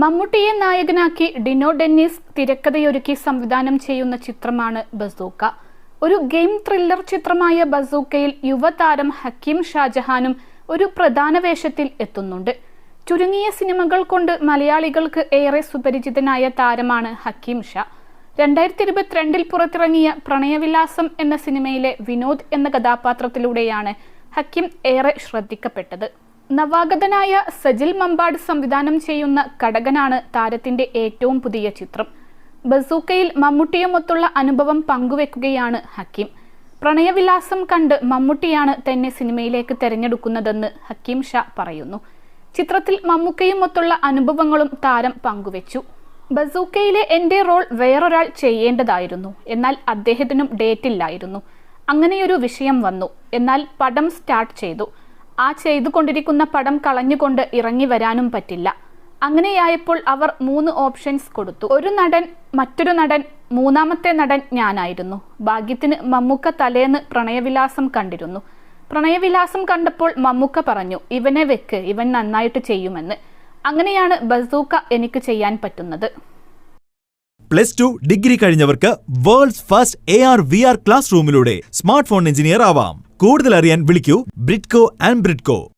മമ്മൂട്ടിയെ നായകനാക്കി ഡിനോ ഡെന്നിസ് തിരക്കഥയൊരുക്കി സംവിധാനം ചെയ്യുന്ന ചിത്രമാണ് ബസൂക്ക. ഒരു ഗെയിം ത്രില്ലർ ചിത്രമായ ബസൂക്കയിൽ യുവതാരം ഹക്കീം ഷാജഹാനും ഒരു പ്രധാന വേഷത്തിൽ എത്തുന്നുണ്ട്. ചുരുങ്ങിയ സിനിമകൾ കൊണ്ട് മലയാളികൾക്ക് ഏറെ സുപരിചിതനായ താരമാണ് ഹക്കീം ഷാ. രണ്ടായിരത്തി ഇരുപത്തിരണ്ടിൽ പുറത്തിറങ്ങിയ പ്രണയവിലാസം എന്ന സിനിമയിലെ വിനോദ് എന്ന കഥാപാത്രത്തിലൂടെയാണ് ഹക്കീം ഏറെ ശ്രദ്ധിക്കപ്പെട്ടത്. നവാഗതനായ സജിൽ മമ്പാട് സംവിധാനം ചെയ്യുന്ന കടകനാണ് താരത്തിന്റെ ഏറ്റവും പുതിയ ചിത്രം. ബസൂക്കയിൽ മമ്മൂട്ടിയുമൊത്തുള്ള അനുഭവം പങ്കുവെക്കുകയാണ് ഹക്കീം. പ്രണയവിലാസം കണ്ട് മമ്മൂട്ടിയാണ് തന്നെ സിനിമയിലേക്ക് തെരഞ്ഞെടുക്കുന്നതെന്ന് ഹക്കീം ഷാ പറയുന്നു. ചിത്രത്തിൽ മമ്മൂക്കയുമൊത്തുള്ള അനുഭവങ്ങളും താരം പങ്കുവെച്ചു. ബസൂക്കയിലെ എന്റെ റോൾ വേറൊരാൾ ചെയ്യേണ്ടതായിരുന്നു. എന്നാൽ അദ്ദേഹത്തിനും ഡേറ്റില്ലായിരുന്നു. അങ്ങനെയൊരു വിഷയം വന്നു. എന്നാൽ പടം സ്റ്റാർട്ട് ചെയ്തു. ആ ചെയ്തുകൊണ്ടിരിക്കുന്ന പടം കളഞ്ഞുകൊണ്ട് ഇറങ്ങി വരാനും പറ്റില്ല. അങ്ങനെയായപ്പോൾ അവർ മൂന്ന് ഓപ്ഷൻസ് കൊടുത്തു. ഒരു നടൻ മറ്റൊരു നടൻ മൂന്നാമത്തെ നടൻ ഞാനായിരുന്നു. ഭാഗ്യത്തിന് മമ്മൂക്ക തലേന്ന് പ്രണയവിലാസം കണ്ടിരുന്നു. പ്രണയവിലാസം കണ്ടപ്പോൾ മമ്മൂക്ക പറഞ്ഞു ഇവനെ വെക്ക് ഇവൻ നന്നായിട്ട് ചെയ്യുമെന്ന്. അങ്ങനെയാണ് ബസൂക്ക എനിക്ക് ചെയ്യാൻ പറ്റുന്നത്. പ്ലസ് ടു ഡിഗ്രി കഴിഞ്ഞവർക്ക് world's first A R V R class റൂമിലൂടെ സ്മാർട്ട് ഫോൺ എഞ്ചിനീയർ ആവാം. കൂടുതൽ അറിയാൻ വിളിക്കൂ ബ്രിഡ്കോ ആൻഡ് ബ്രിഡ്കോ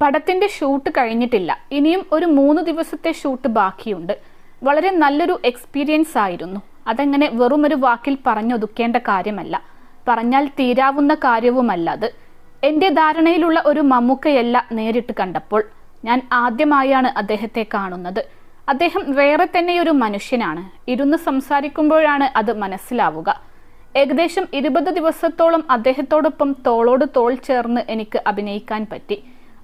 പടത്തിന്റെ ഷൂട്ട് കഴിഞ്ഞിട്ടില്ല. ഇനിയും ഒരു മൂന്ന് ദിവസത്തെ ഷൂട്ട് ബാക്കിയുണ്ട്. വളരെ നല്ലൊരു എക്സ്പീരിയൻസ് ആയിരുന്നു. അതങ്ങനെ വെറും ഒരു വാക്കിൽ പറഞ്ഞൊതുക്കേണ്ട കാര്യമല്ല. പറഞ്ഞാൽ തീരാവുന്ന കാര്യവുമല്ല അത്. എന്റെ ധാരണയിലുള്ള ഒരു മമ്മൂക്കയല്ല നേരിട്ട് കണ്ടപ്പോൾ ഞാൻ ആദ്യമായാണ് അദ്ദേഹത്തെ കാണുന്നത്. അദ്ദേഹം വേറെ തന്നെ ഒരു മനുഷ്യനാണ്. ഇരുന്ന് സംസാരിക്കുമ്പോഴാണ് അത് മനസ്സിലാവുക. ഏകദേശം ഇരുപത് ദിവസത്തോളം അദ്ദേഹത്തോടൊപ്പം തോളോട് തോൾ ചേർന്ന് എനിക്ക് അഭിനയിക്കാൻ പറ്റി.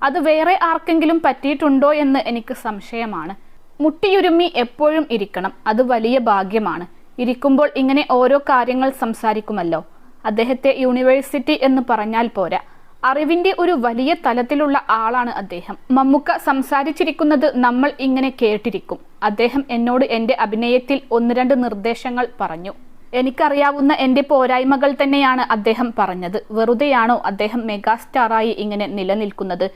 അത് വേറെ ആർക്കെങ്കിലും പറ്റിയിട്ടുണ്ടോ എന്ന് എനിക്ക് സംശയമാണ്. മുട്ടിയുരുമ്മി എപ്പോഴും ഇരിക്കണം അത് വലിയ ഭാഗ്യമാണ്. ഇരിക്കുമ്പോൾ ഇങ്ങനെ ഓരോ കാര്യങ്ങൾ സംസാരിക്കുമല്ലോ. അദ്ദേഹത്തെ യൂണിവേഴ്സിറ്റി എന്ന് പറഞ്ഞാൽ പോരാ. അറിവിന്റെ ഒരു വലിയ തലത്തിലുള്ള ആളാണ് അദ്ദേഹം. മമ്മുക്ക സംസാരിച്ചിരിക്കുന്നത് നമ്മൾ ഇങ്ങനെ കേട്ടിരിക്കും. അദ്ദേഹം എന്നോട് എന്റെ അഭിനയത്തിൽ ഒന്ന് രണ്ട് നിർദ്ദേശങ്ങൾ പറഞ്ഞു. എനിക്കറിയാവുന്ന എന്റെ പോരായ്മകൾ തന്നെയാണ് അദ്ദേഹം പറഞ്ഞത്. വെറുതെയാണോ അദ്ദേഹം മെഗാസ്റ്റാറായി ഇങ്ങനെ നിലനിൽക്കുന്നത്?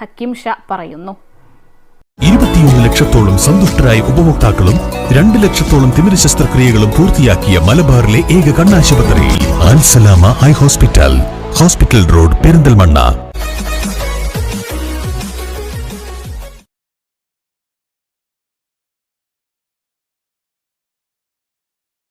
ഹക്കിം ഷാ പറയുന്നു. ഇരുപത്തിയൊന്ന് ലക്ഷത്തോളം സന്തുഷ്ടരായ ഉപഭോക്താക്കളും രണ്ട് ലക്ഷത്തോളം തിമിര ശസ്ത്രക്രിയകളും പൂർത്തിയാക്കിയ മലബാറിലെ ഏക കണ്ണാശുപത്രി eye hospital. Hospital road Perinthalmanna.